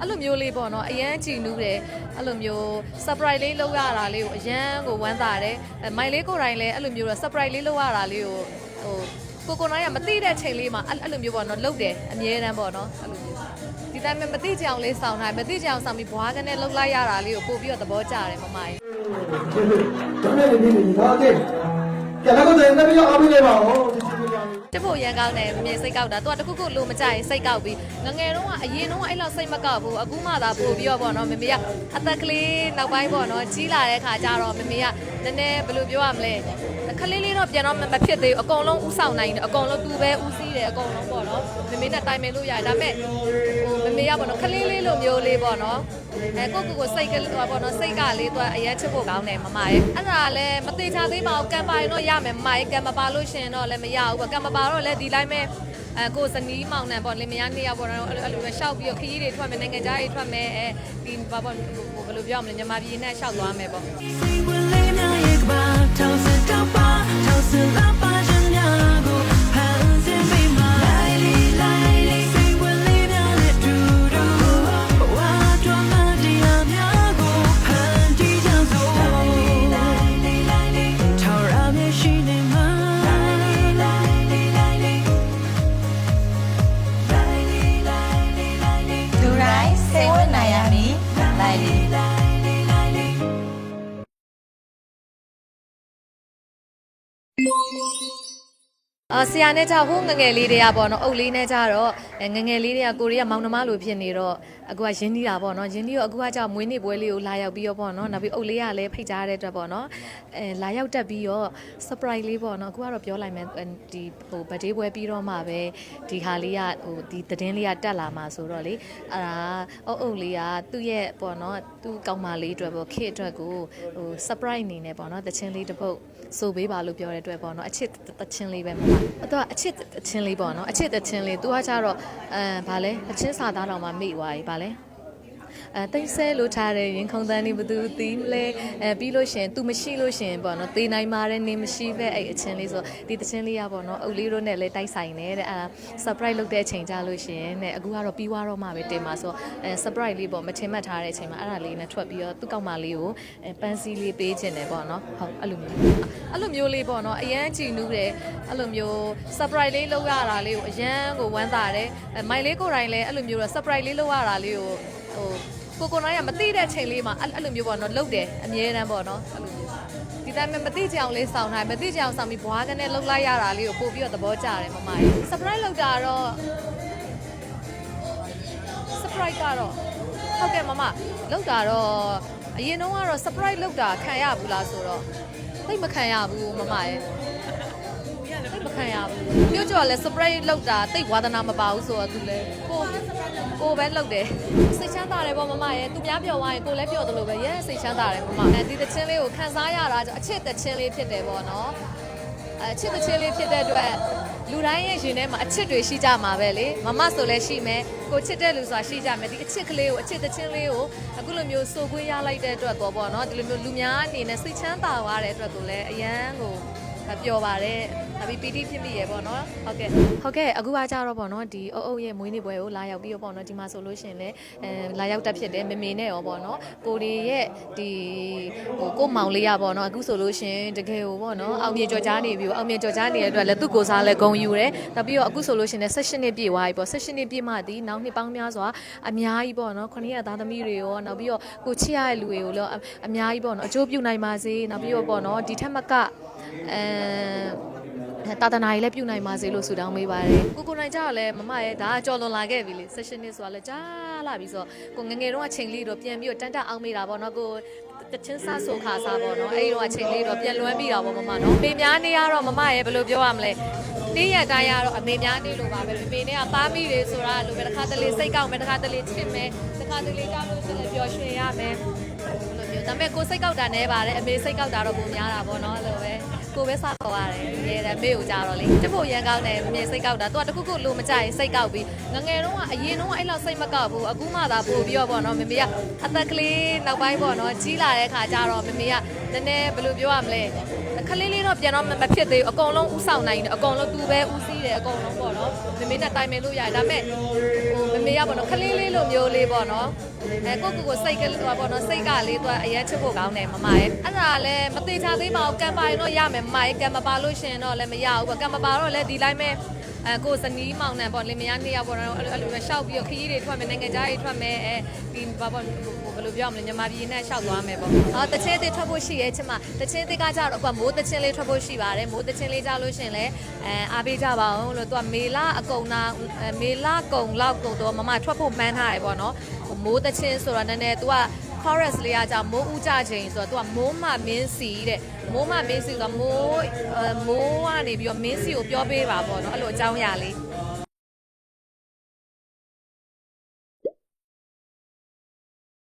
အဲ့လိုမျိုးလေးပေါ့နော်အရန်ကြည်နူးတယ်အဲ့လိုမျိုး surprise လေးလုပ်ရတာလေးကိုအရန်ကိုဝမ်းသာတယ်အဲမိုင်လေးကိုယ်တိုင်လည်းအဲ့လိုမျိုးတော့ surprise လေးလုပ်ရတာလေးကိုဟိုကိုကိုနိုင်ကမသိတဲ့ချိန်လေးမှာအဲ့အဲ့လိုမျိုးပေါ့နော်လုပ်တယ်အမြဲတမ်းပေါ့နော်အဲ့လိုမျိုးဒီတိုင်းမှာမသိကြအောင်လေးစောင်းထားမသိကြအောင်စောင်းပြီးဘွားကနေလှုပ်လိုက်ရတာလေးကိုပို့ပြီးတော့သဘောကျတယ်မမကြီး ကျွန်တော်လည်းနေနေတော့အကဲကျန်တော့လည်းလည်းအားပေးလိုက်ပါဦးဒီစီမံကိန်းတဖို့ရန်ကောင်းတယ်မမြင်စိတ်ကောက်တာသူကတခုခုလိုမကြရင်စိတ်ကောက်ပြီးငငယ်တော့ကအရင်တော့အဲ့လောက်စိတ်မကောက်ဘူးအခုမှသာပို့ပြီးတော့ပေါ့နော်မမေကအသက်ကလေးနောက်ပိုင်းပေါ့နော်ကြီးလာတဲ့ခါကျတော့မမေကနည်းနည်းဘယ်လိုပြောရမလဲခလေးလေးတော့ပြန်တော့မဖြစ်သေးဘူးအကုန်လုံးဥဆောင်နိုင်တယ်အကုန်လုံးသူပဲဥစည်းတယ်အကုန်လုံးပေါ့နော်မမေနဲ့တိုင်ပင်လို့ရတယ်ဒါပေမဲ့ဟိုမမေကပေါ့နော်ခလေးလေးလိုမျိုးလေးပေါ့နော် အဲကိုကိုကိုစိတ်ကလေးတော့ပေါ့နော်စိတ်ကလေးသူကအရင်ချစ်ဖို့ကောင်းတယ်မမရဲ့အဲ့ဒါလည်းမသေးချသေးပါဘူးကံပါရင်တော့ရမယ်မမရဲ့ကံမပါလို့ရှင်တော့လည်းမရဘူးပေါ့ကံမပါတော့လည်းဒီတိုင်းပဲအဲကိုစနီးမောင်နှံပေါ့လင်မယားနှစ်ယောက်ပေါ့နော်အဲ့လိုအဲ့လိုပဲရှောက်ပြီးတော့ခရီးတွေထွက်မယ်နိုင်ငံခြားတွေထွက်မယ်အဲဒီဘာပေါ့ဘယ်လိုပြောရမလဲမြန်မာပြည်နဲ့ရှောက်သွားမယ်ပေါ့ Música အာဆရာနဲ့ကြဟိုးငငယ်လေးတွေကပေါ့နော်အုပ်လေးနဲ့ကြတော့အဲငငယ်လေးတွေကကိုရီးယားမောင်နှမလိုဖြစ်နေတော့အခုကရင်းနှီးတာပေါ့နော်ရင်းနှီးတော့အခုကကြောင့်မွေးနေ့ပွဲလေးကိုလာရောက်ပြီးတော့ပေါ့နော်နောက်ပြီးအုပ်လေးကလည်းဖိတ်ကြားတဲ့အတွက်ပေါ့နော်အဲလာရောက်တက်ပြီးတော့ surprise လေးပေါ့နော်အခုကတော့ပြောလိုက်မယ်ဒီဟို birthday ပွဲပြီးတော့မှပဲဒီဟာလေးကဟိုဒီသတင်းလေးကတက်လာမှာဆိုတော့လေအဲ့ဒါအုပ်အုပ်လေးကသူ့ရဲ့ပေါ့နော်သူ့ကောင်မလေးအတွက်ပေါ့ခေအတွက်ကိုဟို surprise အနေနဲ့ပေါ့နော်တချင်းလေးတစ်ပုတ်ဆိုပေးပါလို့ပြောတဲ့အတွက်ပေါ့နော်အချစ်တချင်းလေးပဲမဟုတ်ဘူးသူကအချစ်တချင်းလေးပေါ့နော်အချစ်တချင်းလေးသူကကြတော့အဲဗာလဲအချင်းစာသားတော်မှမိသွားပြီဗာလဲ အဲတိတ်ဆဲလို့ထားတဲ့ရင်ခုန်တန်းနေဘသူသီးလဲအဲပြီးလို့ရှရင် तू မရှိလို့ရှရင်ပေါ့နော်သေနိုင်ပါတယ်နေမရှိပဲအဲ့အချင်းလေးဆိုဒီတချင်းလေးရပေါ့နော်အုပ်လေးတို့နဲ့လဲတိုက်ဆိုင်နေတဲ့အဲ့ဒါ surprise လုပ်တဲ့အချိန်ကြလို့ရှရင်တဲ့အခုကတော့ပြီးသွားတော့မှပဲတင်ပါဆိုအဲ surprise လေးပေါ့မထင်မှတ်ထားတဲ့အချိန်မှာအဲ့ဒါလေးနဲ့ထွက်ပြီးတော့သူ့ကောက်မလေးကိုအဲပန်းစည်းလေးပေးခြင်းတယ်ပေါ့နော်ဟုတ်အဲ့လိုမျိုးအဲ့လိုမျိုးလေးပေါ့နော်အရန်ကြည်နူးတယ်အဲ့လိုမျိုး surprise လေးလုပ်ရတာလေးကိုအရန်ကိုဝမ်းသာတယ်အဲမိုင်လေးကိုယ်တိုင်လည်းအဲ့လိုမျိုးတော့ surprise လေးလုပ်ရတာလေးကိုဟို ကိုကိုနိုင်ကမသိတဲ့ချိန်လေးမှာအဲ့အဲ့လိုမျိုးပေါ့နော်လှုပ်တယ်အမြဲတမ်းပေါ့နော်အဲ့လိုမျိုးဒီတိုင်းမှာမသိကြအောင်လေးစောင်းထားမသိကြအောင်စောင်းပြီးဘွားကနေလှုပ်လိုက်ရတာလေးကိုပို့ပြီးတော့သဘောကျတယ်မမကြီး surprise လုပ်တာတော့ surprise ကတော့ဟုတ်ကဲ့မမလုပ်တာတော့အရင်တုန်းကတော့ surprise လုပ်တာခံရဘူးလားဆိုတော့သိပ်မခံရဘူးမမရဲ့သိပ် မခံရဘူးပြောကြော်လဲ surprise လုပ်တာသိပ်ဝါသနာမပါဘူးဆိုတော့သူလဲကိုကိုပဲလုပ်တယ်စိတ်ချမ်းသာတယ်ပေါ့မမရဲ့သူများပြောသွားရင်ကိုလည်းပြောတယ်လို့ပဲရဲစိတ်ချမ်းသာတယ်မမအဲဒီတချင်းလေးကိုခံစားရတာကြောင့်အချစ်တချင်းလေးဖြစ်တယ်ပေါ့နော်အချစ်တချင်းလေးဖြစ်တဲ့အတွက်လူတိုင်းရဲ့ရှင်ထဲမှာအချစ်တွေရှိကြမှာပဲလေမမဆိုလည်းရှိမယ်ကိုချစ်တဲ့လူဆိုတာရှိကြမယ်ဒီအချစ်ကလေးကိုအချစ်တချင်းလေးကိုအခုလိုမျိုးစိုးခွေးရလိုက်တဲ့အတွက်တော့ပေါ့နော်ဒီလိုမျိုးလူများအနေနဲ့စိတ်ချမ်းသာသွားတဲ့အတွက်ကိုလည်းအရန်ကို ပျော်ပါတယ်။ဒါပြီးပီတိဖြစ်မိရယ်ပေါ့နော်။ဟုတ်ကဲ့။ဟုတ်ကဲ့အခုကကြတော့ပေါ့နော်ဒီအုပ်အုပ်ရဲ့မွေးနေ့ပွဲကိုလာရောက်ပြီးတော့ပေါ့နော်ဒီမှာဆိုလို့ရှိရင်လည်းအဲလာရောက်တက်ဖြစ်တယ်မေမေနဲ့ရောပေါ့နော်။ကိုဒီရဲ့ဒီဟိုကိုမောင်လေးရပေါ့နော်အခုဆိုလို့ရှိရင်တကယ်ကိုပေါ့နော်အောင်မြေကြော်ကြားနေပြီအောင်မြေကြော်ကြားနေတဲ့အတွက်လည်းသူ့ကိုယ်စားလည်းဂုံယူတယ်။နောက်ပြီးတော့အခုဆိုလို့ရှိရင်လည်း16နှစ်ပြည့်သွားပြီပေါ့16နှစ်ပြည့်မှဒီနောက်နှစ်ပေါင်းများစွာအများကြီးပေါ့နော်ခொနည်းရသားသမီးတွေရောနောက်ပြီးတော့ကိုချစ်ရတဲ့လူတွေကိုလည်းအများကြီးပေါ့နော်အကျိုးပြုနိုင်ပါစေနောက်ပြီးတော့ပေါ့နော်ဒီထက်မက အဲတာတနာကြီးလည်းပြုနိုင်ပါစေလို့ဆုတောင်းပေးပါတယ်ကိုကိုနိုင်ကြတော့လဲမမရဲ့ဒါကကြော်လွန်လာခဲ့ပြီလေ16နှစ်ဆိုတာလဲကြားလာပြီဆိုတော့ကိုငငယ်တော့အချိန်လေးတော့ပြန်ပြီးတော့တန်တအောင်မိတာပေါ့နော်ကိုတချင်းစားဆိုခါစားပေါ့နော်အဲ့ဒီတော့အချိန်လေးတော့ပြန်လွှမ်းပြီးတာပေါ့မမနော်ပေများနေရတော့မမရဲ့ဘယ်လိုပြောရမလဲနေ့ရက်တိုင်းရတော့အမေများနေလို့ပါပဲမေနဲ့ကပါမိတွေဆိုတာလိုပဲတစ်ခါတလေစိတ်ကောက်မယ်တစ်ခါတလေချစ်မယ်တစ်ခါတလေကြောက်လို့ရှိရင်ပျော်ရွှင်ရမယ်ဘယ်လိုမျိုးဒါပေမဲ့ကိုစိတ်ကောက်တာနဲပါတယ်အမေစိတ်ကောက်တာတော့ပုံများတာပေါ့နော်အဲ့လိုပဲ ကိုပဲစောက်ရတယ်ရဲတယ်မေကိုကြတော့လေတဖို့ရန်ကောက်တယ်မမြင်စိတ်ကောက်တာသူကတခုခုလိုမကြရင်စိတ်ကောက်ပြီးငငယ်တော့ကအရင်တော့အဲ့လောက်စိတ်မကောက်ဘူးအခုမှသာပို့ပြီးတော့ပေါ့နော်မမေကအသက်ကလေးနောက်ပိုင်းပေါ့နော်ကြီးလာတဲ့ခါကျတော့မမေကနည်းနည်းဘယ်လိုပြောရမလဲအခလေးလေးတော့ပြန်တော့မဖြစ်သေးဘူးအကုန်လုံးဥဆောင်နိုင်တယ်အကုန်လုံးသူပဲဥစည်းတယ်အကုန်လုံးပေါ့နော်မမေနဲ့တိုင်ပင်လို့ရတယ်ဒါပေမဲ့ဟို မမေကပေါ့နော်ခလေးလေးလိုမျိုးလေးပေါ့နော်အဲကိုကိုကိုစိတ်ကလေးတော့ပေါ့နော်စိတ်ကလေးသူကအရင်ချစ်ဖို့ကောင်းတယ်မမရဲ့အဲ့ဒါလည်းမသေးချသေးပါဘူးကံပါရင်တော့ရမယ်မမရဲ့ကံမပါလို့ရှင်တော့လည်းမရဘူးပေါ့ကံမပါတော့လည်းဒီတိုင်းပဲအဲကိုစနီးမောင်နှံပေါ့လင်မယားနှစ်ယောက်ပေါ့နော်အဲ့လိုပဲရှောက်ပြီးတော့ခရီးတွေထွက်မယ်နိုင်ငံခြားတွေထွက်မယ်အဲဒီဘာပေါ့ ဘယ်လိုပြောမလဲမြန်မာပြည်နဲ့ရှောက်သွားမယ်ပေါ့အော်တချင်းတွေထွက်ဖို့ရှိရဲ့ချင်မတချင်းတွေကကြတော့အခုမိုးတချင်းလေးထွက်ဖို့ရှိပါတယ်မိုးတချင်းလေးကြလို့ရှင်လဲအဲအားပေးကြပါအောင်လို့သူကမေလာအကုံနာမေလာကုံလောက်ကုံတော့မမထွက်ဖို့မှန်းထားရပေါ့နော်မိုးတချင်းဆိုတာနည်းနည်းသူက chorus လေးကကြောင့်မိုးဥကြချိန်ဆိုတော့ तू ကမိုးမမင်းစီတဲ့မိုးမမင်းစီကမိုးမိုးကနေပြီးတော့မင်းစီကိုပြောပေးပါပေါ့နော်အဲ့လိုအကြောင်းအရာလေး